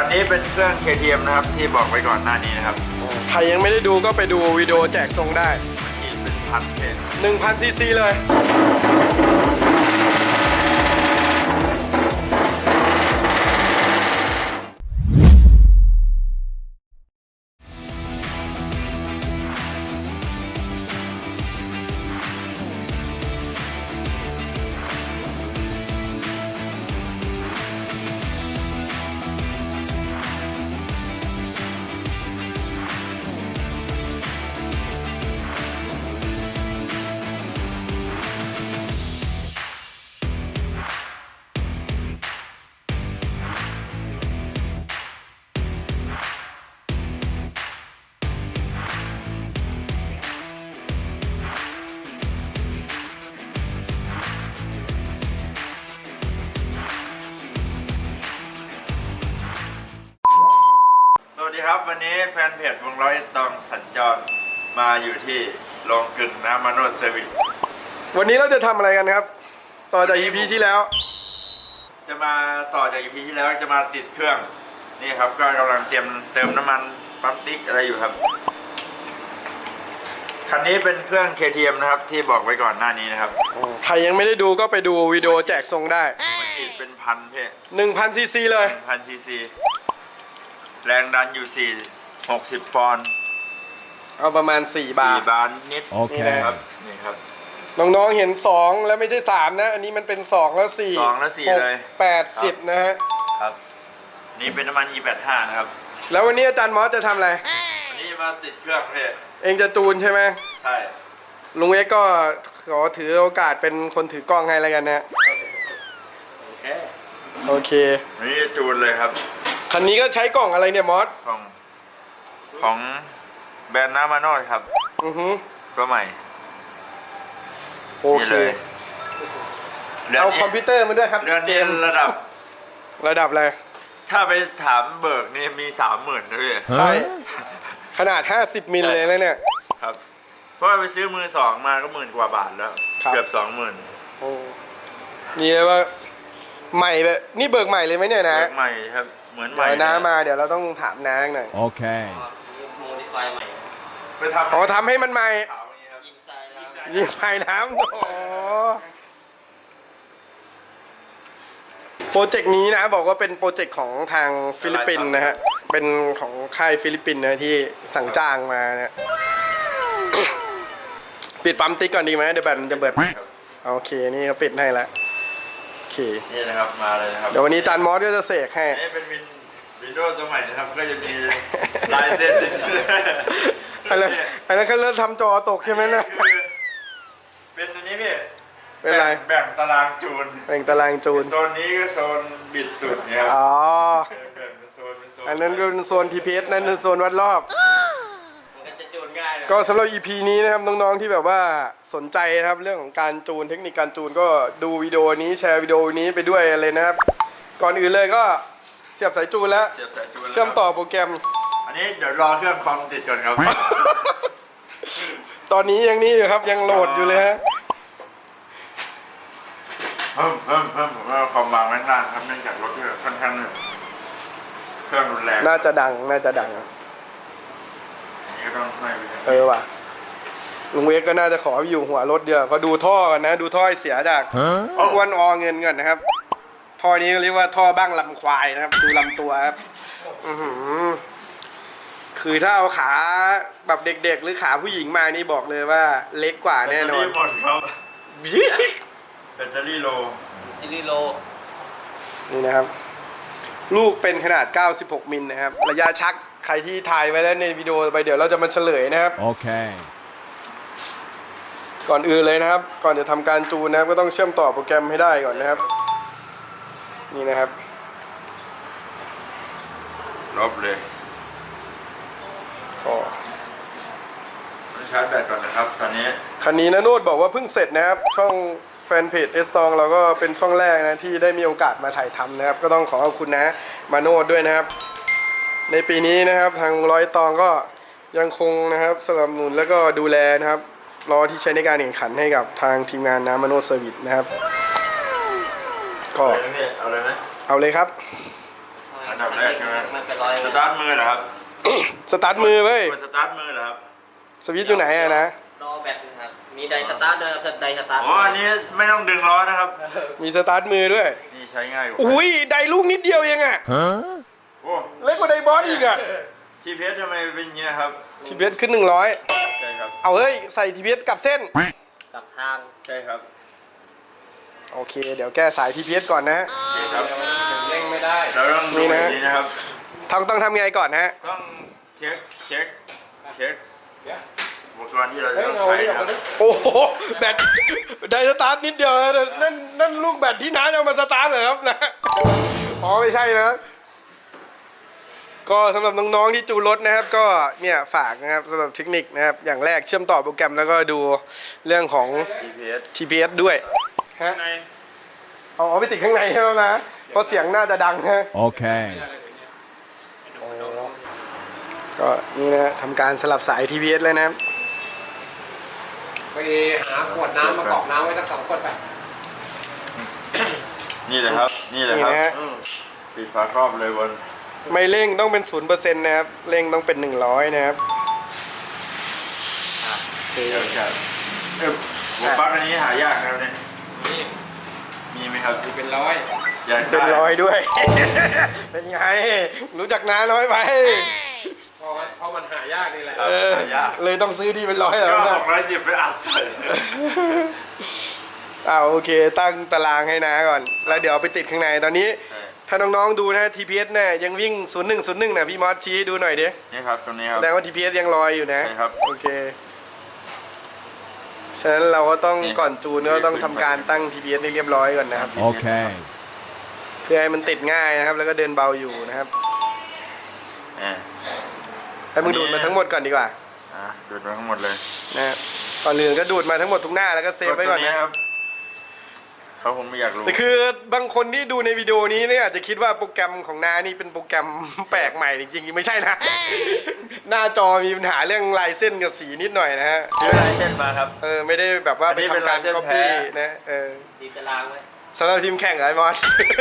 คันนี้เป็นเครื่อง KTM นะครับ ที่บอกไว้ก่อนหน้านี้นะครับใครยังไม่ได้ดูก็ไปดูวิดีโอแจกทรงได้มาฉีดเป็นพันเพจ1,000ซีซีเลย ดีครับ วันนี้แฟนเพจวงร้อยตองสัญจรมาอยู่ที่โรงกลึงน้ำมานวดเซอร์วิสวันนี้เราจะทำอะไรกันครับ ต่อจาก EP ที่แล้ว จะมาต่อจาก EP ที่แล้วจะมาติดเครื่อง นี่ครับก็กำลังเตรียมเติมน้ำมันปั๊มติ๊กอะไรอยู่ครับ คันนี้เป็นเครื่อง KTM นะครับที่บอกไว้ก่อนหน้านี้นะครับใครยังไม่ได้ดูก็ไปดูวิดีโอแจกทรงได้มาฉีดเป็นพันเพจ1,000ซีซีเลยพันซีซี แรงดันอยู่สี่หกสิบปอนด์เอาประมาณ 4 บาสี่ท บาร์นิดโอเค นี่นะครับนี่ครับ น้องๆ เห็น 2 แล้วไม่ใช่ 3 นะ อันนี้มันเป็น 2 แล้ว4สองแล้วสี่เลย 8 10 นะฮะ ครับ นี่เป็นน้ำมัน E85 นะครับ แล้ววันนี้อาจารย์มอสจะทำอะไร อันนี้มาติดเครื่องพี่เองจะจูนใช่ไหมใช่ลุงเอ็กซ์ก็ขอถือโอกาสเป็นคนถือกล้องให้แล้วกันนะโอเค นี่จูนเลยครับ คันนี้ก็ใช้กล่องอะไรเนี่ยมอสของของแบรนด์น้ำมาโนดครับ อือฮึตัวใหม่ โอเคนี่เลย เรือนเอานี้คอมพิวเตอร์มาด้วยครับเรือนเจนี้มส์ระดับ ระดับอะไรถ้าไปถามเบิกนี่มีสามหมื่นด้วยพี่ใช่ขนาด 50 มิลเลยนะเนี่ย ครับ เพราะว่าไปซื้อมือสองมาก็หมื่นกว่าบาทแล้ว ครับ เกือบสองหมื่นโอ้นี่เลยว่าใหม่แบบนี่เบิกใหม่เลยไหมเนี่ยนะเบิกใหม่ครับ เหมือนใหม่เดี๋ยวน้ามาเดี๋ยวเราต้องถามน้าหน่อย Okay. โมดิฟายใหม่ไปทำอ๋อทำให้มันใหม่ขาวอย่างนี้ครับยิงทรายแล้วยิงใส่น้ำโอ้โหโปรเจกต์นี้นะบอกว่าเป็นโปรเจกต์ของทางฟิลิปปินส์นะฮะ เป็นของค่ายฟิลิปปินส์นะที่สั่งจ้างมานะปิดปั๊มติ๊กก่อนดีไหมเดี๋ยวแบตมันจะเบิด โอเค นี่ก็ปิดให้แล้ว โอเคนี่นะครับมาเลยนะครับเดี๋ยววันนี้จานมอสก็จะเสกให้อันนี้เป็นวินวินโดว์ตัวใหม่นะครับก็จะมีลายเส้นอะไรอะไรก็เริ่มทำจอตกใช่ไหมนะคือเป็นอันนี้พี่เป็นไร แบ่งตารางจูนแบ่งตารางจูน โซนนี้ก็โซนบิดสุดเนี่ยครับอ๋อ แบ่งเป็นโซนเป็นโซนอันนั้นเป็นโซน TPS นั่นเป็นโซนวัดรอบ มันก็จะจูนง่ายนะ ก็สำหรับ EP นี้นะครับน้องๆที่แบบว่าสนใจนะครับเรื่องของการจูนเทคนิคการจูนก็ดูวิดีโอนี้แชร์วิดีโอนี้ไปด้วยเลยนะครับ ก่อนอื่นเลยก็เสียบสายจูนแล้ว เสียบสายจูนแล้วเชื่อมต่อโปรแกรม อันนี้เดี๋ยวรอเครื่องคอมติดก่อนครับ ตอนนี้ยังนี่อยู่ครับยังโหลดอยู่เลยฮะเพิ่มเพิ่มเพิ่มผมว่าความบางแม่นานครับเนื่องจากรถเครื่องค่อนข้างเครื่องรุนแรงน่าจะดังน่าจะดังอันนี้ ก็ต้องให้ไปนะเออว่ะลุงเวกก็น่าจะขออยู่หัวรถเดียวเพอดูท่อกันนะ ดูท่อให้เสียจาก Huh? อ้วนออเงินก่อนนะครับ ท่อนี้เรียกว่าท่อบ้างลำควายนะครับ ดูลำตัวครับอื้อหือคือถ้าเอาขาแบบเด็ก ๆ หรือขาผู้หญิงมานี่บอกเลยว่า เล็กกว่าแน่นอนแบตเตรี่หมดครับยี่แบตเตอรี่โลจิลิโล นี่นะครับ ลูกเป็นขนาด 96 มิลนะครับ ระยะชัก ใครที่ถ่ายไว้แล้วในวิดีโอไปเดี๋ยวเราจะมาเฉลยนะครับ Okay. ก่อนอื่นเลยนะครับ ก่อนจะทำการจูนนะครับ ก็ต้องเชื่อมต่อโปรแกรมให้ได้ก่อนนะครับ นี่นะครับลบเลยก็ต้องชาร์จแบตก่อนนะครับตอนนี้คันนี้นะโนดบอกว่าเพิ่งเสร็จนะครับ ช่องแฟนเพจเอสตองเราก็เป็นช่องแรกนะที่ได้มีโอกาสมาถ่ายทำนะครับ ก็ต้องขอขอบคุณนะมาโนดด้วยนะครับ ในปีนี้นะครับทางร้อยตองก็ยังคงนะครับสนับสนุนแล้วก็ดูแลนะครับล้อที่ใช้ในการแข่งขันให้กับทางทีมงานน้ำมาโนเซอร์วิสนะครับก็เอาเลยนะพี่เอาเลยนะเอาเลยครับ อันดับแรกใช่ไหมมันเป็นร้อยสตาร์ทมือเหรอครับ สตาร์ทมือเว้ยกดสตาร์ทมือเหรอครับ สวิตช์อยู่ไหนอะนะ รอแบตนะครับ มีไดสตาร์ทด้วยครับไดสตาร์ทอ๋ออันนี้ไม่ต้องดึงล้อนะครับ มีสตาร์ทมือด้วย นี่ใช้ง่ายกว่าอุ้ยไดลูกนิดเดียวเองอะโอ้เล็กกว่าไดบอสอีกอะทีเพสทำไมเป็นอย่างเงี้ยครับทีเบสขึ้น100ใช่ครับเอาเฮ้ยใส่ทีเบสกลับเส้นกับทางใช่ครับโอเค เดี๋ยวแก้สายทีเบสก่อนนะฮะโอเคครับเร่งไม่ได้เราต้องดูนี่แบนะบนี้นะครับทำต้องทำไงก่อนนะฮะต้องเช็คเช็คเช็คอุปกรณ์ที่เราจะต้องใช้นะครับโอ้โหแบตไดสตาร์ทนิดเดียวนะนั่นนั่นลูกแบตที่น้าจะเอามาสตาร์ทเหรอครับนะอ๋อไม่ใช่นะ ก็สำหรับน้องๆที่จูนรถนะครับ ก็เนี่ยฝากนะครับสำหรับเทคนิคนะครับ อย่างแรกเชื่อมต่อโปรแกรมแล้วก็ดูเรื่องของ GPS TPS ด้วยฮะเอาเอาไปติดข้างในใช่ไหมนะ เพราะเสียงน่าจะดังฮะ Okay. ก็นี่นะฮะทำการสลับสาย TPS เลยนะครับไปหาขวดน้ำมากรอกน้ำไว้สักสองขวดไป นี่เลยครับ นี่เลยนี่ครับนะฮะปิดฝาครอบเลยบน ไม่เร่งต้องเป็นศูนย์เปอร์เซ็นต์นะครับ เร่งต้องเป็นหนึ่งร้อยนะครับโอเคเดี๋ยวจะเออหัวปลั๊กอันนี้หายากนะครับเนี่ย นี่มีไหมครับมีเป็นร้อยอยากได้เป็นร้อยด้วย เป็นไง รู้จักน้าน้อยไปเพราะว่าเพราะมันหายากนี่แหละ เออ เลยต้องซื้อที่เป็นร้อยแล้วก็นะหกร้อยสิบไปอัดใส่อ่าโอเค ตั้งตารางให้นะก่อน แล้วเดี๋ยวเอาไปติดข้างในตอนนี้ ถ้าน้องๆดูนะ TPS เนี่ยยังวิ่ง 0101นะพี่มอสชี้ให้ดูหน่อยดินี่ครับตรงนี้คแสรับ ดงว่า TPS ยังลอยอยู่นะใช่ครับ โอเค ฉะนั้นเราก็ต้องนี่ก่อนจูนก็ต้องทำการตั้ง TPS ให้เรียบร้อยก่อนนะครับ Okay. เพื่อให้มันติดง่ายนะครับ แล้วก็เดินเบาอยู่นะครับอ่า ให้มึงดูดมาทั้งหมดก่อนดีกว่าอ่าดูดมาทั้งหมดเลยนะฮะก่อนอื่นก็ดูดมาทั้งหมดทุกหน้าแล้วก็เซฟไว้ก่อนตัวนี้นะครับ เขาคงไม่อยากรู้แต่คือบางคนที่ดูในวิดีโอนี้เนี่ยอาจจะคิดว่าโปรแกรมของนานี่เป็นโปรแกรม แปลกใหม่จริงๆไม่ใช่นะ หน้าจอมีปัญหาเรื่องลายเส้นกับสีนิดหน่อยนะฮะซื้อลายเส้นมาครับ เออไม่ได้แบบว่าอันไปนี้เป็นทำการลายเส้นก๊อปปี้แท้นะเออตีตารางไว้สำหรับทีมแข่งเหรอไอ้มอส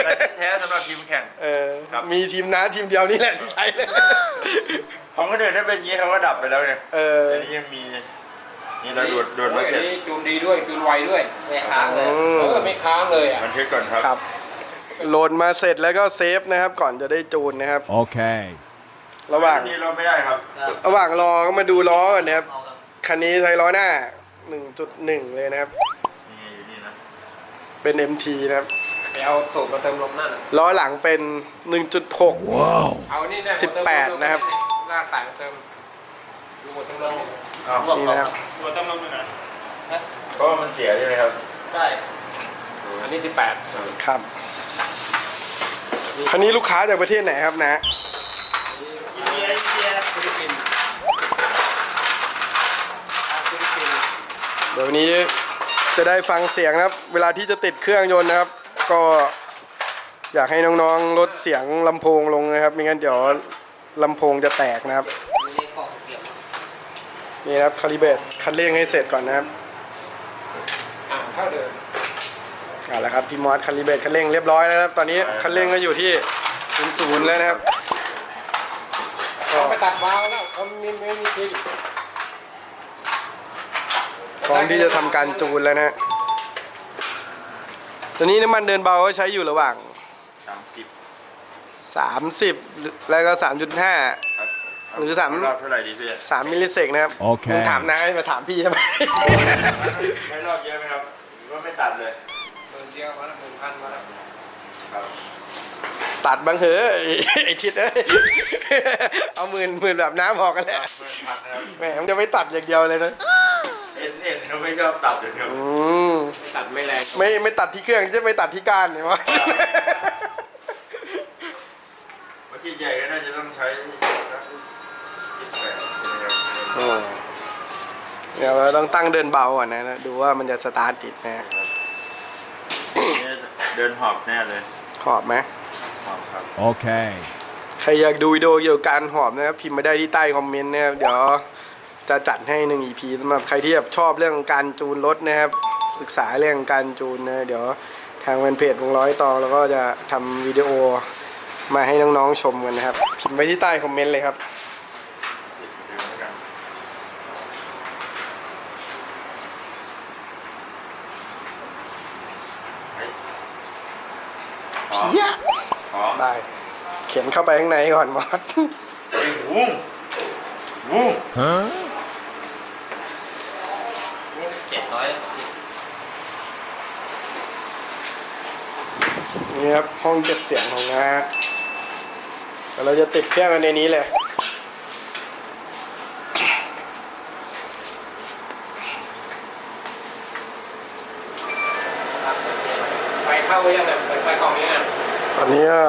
ลายเส้นแท้สำหรับทีมแข่งเออครับมีทีมน้าทีมเดียวนี่แหละที่ใช้เลยของคนอื่นถ้าเป็นอย่างนี้เขาก็ดับไปแล้วเนี่ยเอออันนี้ยังมี นี่เราดูดดูดมาเสร็จ โอ้ยอันนี้จูนดีด้วยจูนไวด้วยไม่ค้างเลยอืมเออไม่ค้างเลยอะบันทึกก่อนครับ ครับโหลดมาเสร็จแล้วก็เซฟนะครับ ก่อนจะได้จูนนะครับ Okay. ระหว่าง นี่เราไม่ได้ครับ ระหว่างรอก็มาดูล้อก่อนนะครับ เอาครับคันนี้ใช้ล้อหน้า 1.1 เลยนะครับ นี่อยู่นี่นะ เป็น MT นะครับ ไปเอาสูบมาเติมลมนั่นน่ะล้อหลังเป็น 1.6 Wow. เอานี่นะสิบแปดนะครับ ลากสายมาเติมดูหมดทั้งลม อ้าวรวบนี่เขานะครับเพราะว่ามันเสียใช่ไหมครับใช่อันนี้สิบแปดครับคันนี้ลูกค้าจากประเทศไหนครับนะอินเดียอินเดียฟิลิปปินส์ฟิลิปปินส์เดี๋ยววันนี้จะได้ฟังเสียงนะครับ เวลาที่จะติดเครื่องยนต์นะครับ ก็อยากให้น้องๆลดเสียงลำโพงลงนะครับ ไม่งั้นเดี๋ยวลำโพงจะแตกนะครับ มีเลขกล่องเก็บ นี่นะครับคาลิเบตคันเร่งให้เสร็จก่อนนะครับอ่าเท่าเดิมเอาละครับพี่มอสคันลิเบตคันเร่งเรียบร้อยแล้วนะครับ ตอนนี้คันเร่งก็อยู่ที่ศูนย์ศูนย์แล้วนะครับก็เอาไปตัดวาล์วแล้วเขาไม่ไม่มีทิ้งพร้อมที่จะทำการจูนแล้วนะฮะตอนนี้น้ำมันเดินเบาก็ใช้อยู่ระหว่าง 30 30 แล้วก็ 3.5ครับ หรือสามรอบเท่าไหร่ดีพี่3มิลลิเซกนะครับโอเค มึงถามนะมาถามพี่ทำไม ไม่รอบเยอะไหมครับหรือว่าไม่ตัดเลยหมื่นเดียวมาแล้วหมื่นพันมาแล้วครับตัดบางเหอะไอ้ไอ้ทิศเอ้ยเอาหมื่นหมื่นแบบน้ำพอกันแหละเพื่อนพันนะครับแหมมันจะไม่ตัดอย่างเดียวเลยนะเอ็นเอ็นเขาไม่ชอบตัดเลยครับอืมไม่ตัดไม่แรงไม่ไม่ตัดที่เครื่องจะไปตัดที่ก้านเนี่ยวะว่าชิ้นใหญ่ก็น่าจะต้องใช้ เดี๋ยวเราต้องตั้งเดินเบาก่อนนะแล้วดูว่ามันจะสตาร์ทติดนะนี่เดินหอบแน่เลย หอบไหมหอบครับ Okay. ใครอยากดูวิดีโอเกี่ยวกับการหอบนะครับพิมพ์มาได้ที่ใต้คอมเมนต์นะครับเดี๋ยวจะจัดให้หนึ่ง EP สำหรับใครที่แบบชอบเรื่องการจูนรถนะครับ ศึกษาเรื่องการจูนนะเดี๋ยวทางแฟนเพจวงร้อยตองเราก็จะทำวิดีโอมาให้น้องๆชมกันนะครับ พิมพ์ไว้ที่ใต้คอมเมนต์เลยครับ เดี๋ยวแล้วกันเฮ้ยหอม เพี้ยหอมได้ เข็นเข้าไปข้างในก่อนมอสเฮ้ยวุ้งวุ้งนี่เจ็ดร้อยนี่ครับห้องเก็บเสียงของน้าเดี๋ยวเราจะติดเครื่องกันในนี้เลย ไฟเข้าไว้ยังเนี่ยไฟไฟกล่องนี้เนี่ย ต อนนี้ก็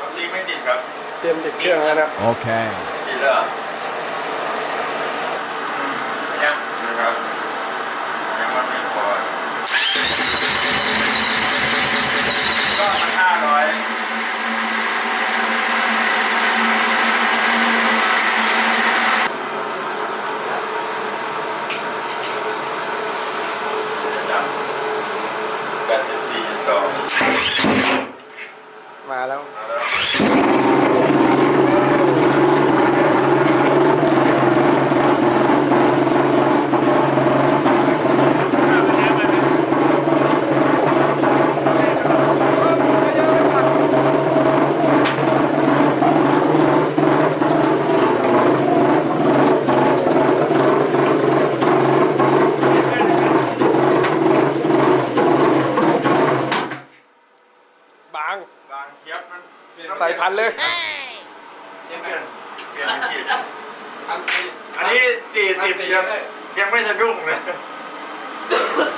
รถลีไม่ติดครับ เตรียมติดเครื่องแล้วนะ Okay. ติดแล้วเหรอ ยัง นะครับยังวันไม่พอก็มันห้าร้อยแปดสิบสี่จุดสอง มาแล้ว มาแล้ว บางบางเชียบมันใส่พันเลยเจ็บเปไหมลี่ยนเปลี่ยนเป็นฉีดทำซีอันนี้สี่สิบยังยังไม่สะดุ้งเลย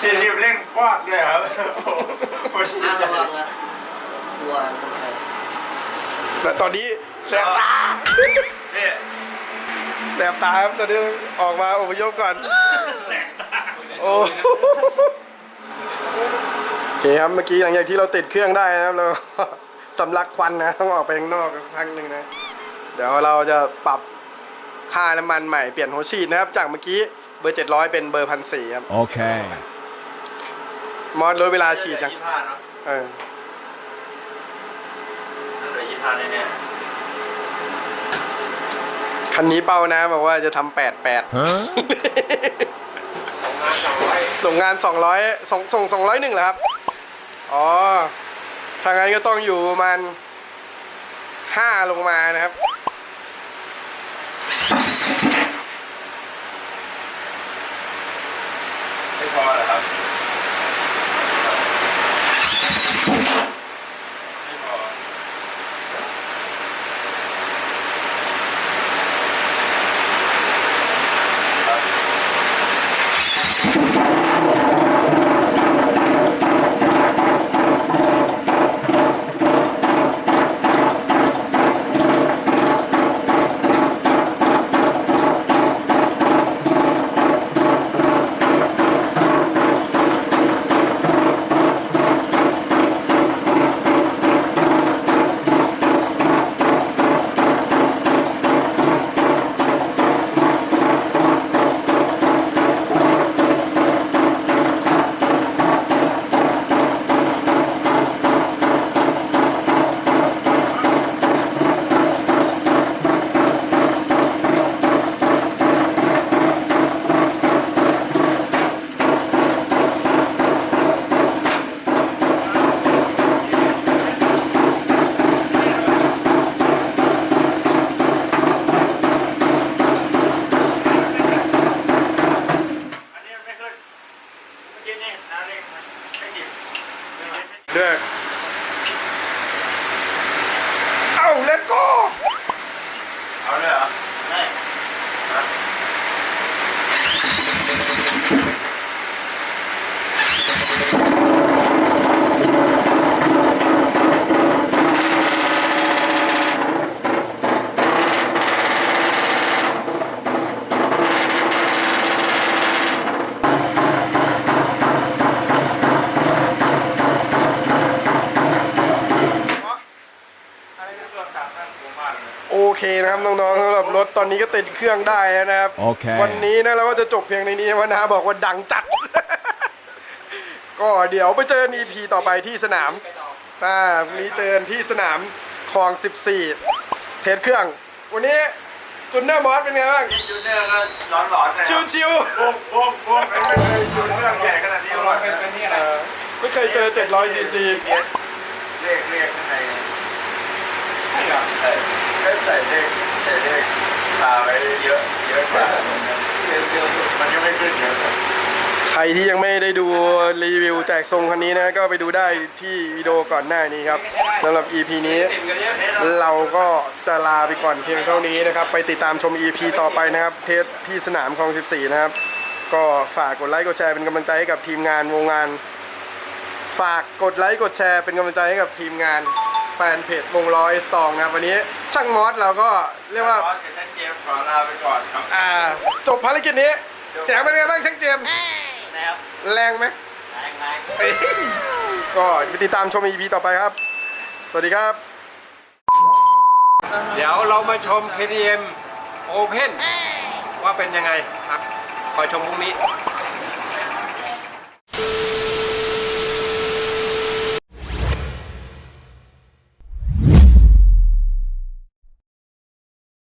สี่สิบเร่งฟาดเลยครับโอ้โหโอ้ยน่าระวังนะกลัวตกใจแต่ตอนนี้แสบตานี่แสบตาครับตอนนี้ออกมาอพยพก่อน โอ้โอ เคครับเมื่อกี้หลังจากที่เราติดเครื่องได้นะครับเราสำลักควันนะต้องออกไปข้างนอกสักพักหนึ่งนะเดี๋ยวเราจะปรับค่าน้ำมันใหม่เปลี่ยนหัวฉีดนะครับ จากเมื่อกี้เบอร์700เป็นเบอร์พันสี่ครับ Okay. มอสลดเวลาฉีดจังยี่ห้าเนาะเออนั่นเหลือยี่ห้าแน่คันนี้เป้านะบอกว่าจะทำแปดแปด Huh? ของงานสองร้อยส่งงาน200ส่งส่งสองร้อยหนึ่งเหรอครับ อ๋อทางนั้นก็ต้องอยู่ประมาณห้าลงมานะครับ ไม่พอเหรอครับ เลยโอเคนะครับน้องๆสำหรับรถตอนนี้ก็ติดเครื่องได้แล้วนะครับโอเควันนี้นะเราก็จะจบเพียงในนี้วันนาบอกว่าดังจัด ก็เดี๋ยวไปเจอกัน EP ต่อไปที่สนามไปต่อถ้าพรุ่งนี้เจอกันที่สนามคลอง 14 เทสเครื่อง วันนี้จุนเนอร์มอสเป็นไงบ้างนี่จูเนอร์ก็ร้อนๆนะชิวปุ้งปุ้งปุ้งไม่เคยจูเนอร์ใหญ่ขนาดนี้เอามาลก่องนเป็นเป็นนี่ๆอะไรเอ่อไม่เคยเจอ 700ซีซีเลขเลขข้างในใช่เหรอใส่ ก็ใส่เลขใส่เลขคาไว้เยอะเยอะกว่าเยอะเยอะมันยังไม่ขึ้นเยอะใครที่ยังไม่ได้ดูรีวิวแจกทรงคันนี้นะก็ไปดูได้ที่วิดีโอก่อนหน้านี้ครับสำหรับ EP นี้ เราก็จะลาไปก่อนเพียงเท่านี้นะครับ ไปติดตามชม EP ต่อไปนะครับ เทสที่สนามคลอง 14 นะครับ ก็ฝากกดไลค์กดแชร์เป็นกำลังใจให้กับทีมงานวงงาน ฝากกดไลค์กดแชร์เป็นกำลังใจให้กับทีมงานแฟนเพจวงล้อเอสตองนะครับวันนี้ ช่างมอสเราก็เรียกว่าขอกับช่างเกมขอลาไปก่อนครับอ่าจบภารกิจนี้เสียงเป็นไงบ้างช่างเจมส์แล้วแรงไหมแรงแรงเอ้ยก็ไปติดตามชม EP ต่อไปครับ สวัสดีครับ เดี๋ยวเรามาชม KTM Open ว่าเป็นยังไงครับคอยชมพรุ่งนี้